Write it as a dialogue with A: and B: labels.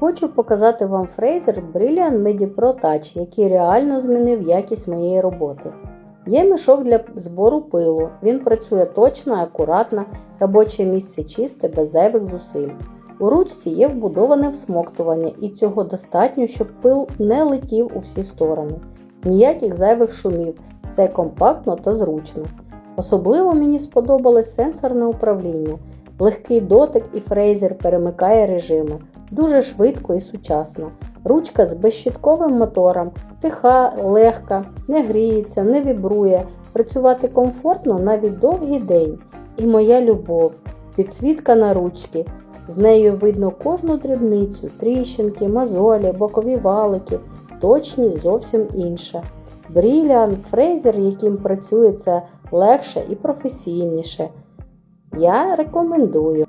A: Хочу показати вам фрезер Brilliant Medi Pro Touch, який реально змінив якість моєї роботи. Є мішок для збору пилу. Він працює точно акуратно, робоче місце чисте, без зайвих зусиль. У ручці є вбудоване всмоктування, і цього достатньо, щоб пил не летів у всі сторони. Ніяких зайвих шумів, все компактно та зручно. Особливо мені сподобалось сенсорне управління. Легкий дотик і фрезер перемикає режими. Дуже швидко і сучасно. Ручка з безщітковим мотором, тиха, легка, не гріється, не вібрує. Працювати комфортно навіть довгий день. І моя любов, підсвітка на ручці. З нею видно кожну дрібницю, тріщинки, мозолі, бокові валики, точність зовсім інша. Бріліан, фрезер, яким працюється легше і професійніше. Я рекомендую.